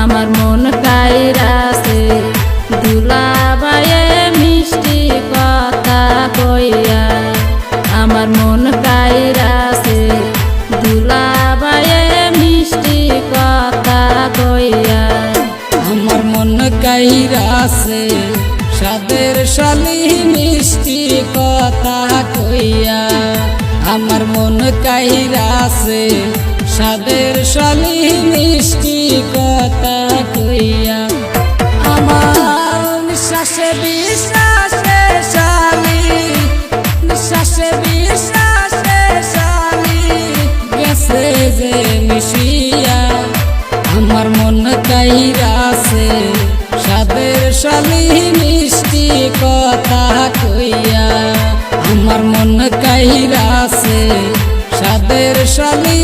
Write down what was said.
আমার মন কাইরাছে। দুলাবায়ে মিষ্টি কথা কইয়া আমার মন কাইরাছে। দুলাবায়ে মিষ্টি কথা কইয়া আমার মন কাইরাছে। সাদের শালি মিষ্টি কথা কইয়া আমার মন কাইরাছে। সাদের শালি মিষ্টি কথা কইয়া। আমার নিঃশ্বাসে বিশ্বাসে শালি নিঃশ্বাসে বিশ্বাসে শালি গেছে যে মিশিয়া। আমার মন কাইরাছে সাদের শালি মিষ্টি কথা কইয়া। আমার মন কাইরাছে সাদের শালি